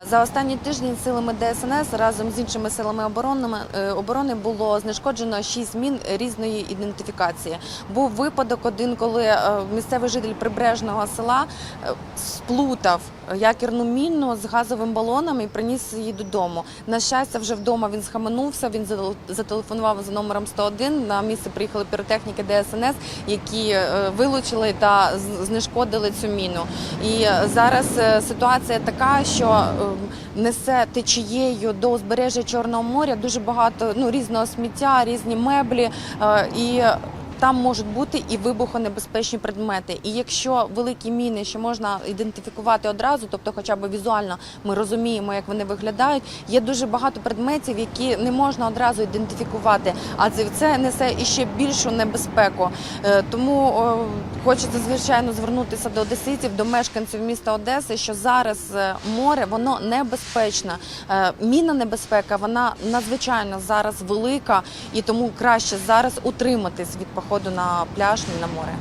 За останні тижні силами ДСНС разом з іншими силами оборони, е, було знешкоджено шість мін різної ідентифікації. Був випадок один, коли е, місцевий житель прибережного села е, сплутав якірну міну з газовим балоном і приніс її додому. На щастя, вже вдома він схаменувся. Він зателефонував за номером 101. На місце приїхали піротехніки ДСНС, які е, вилучили та знешкодили цю міну. І е, зараз е, ситуація така, що несе течією до узбережжя Чорного моря дуже багато ну різного сміття, різні меблі і. Там можуть бути і вибухонебезпечні предмети. І якщо великі міни, що можна ідентифікувати одразу, тобто, хоча б візуально ми розуміємо, як вони виглядають, є дуже багато предметів, які не можна одразу ідентифікувати. А це, несе іще більшу небезпеку. Е, Тому хочеться звичайно звернутися до одеситів, до мешканців міста Одеси, що зараз е, море воно небезпечне. Е, Мінна небезпека вона надзвичайно зараз велика, і тому краще зараз утриматись від походу на пляж ні на море.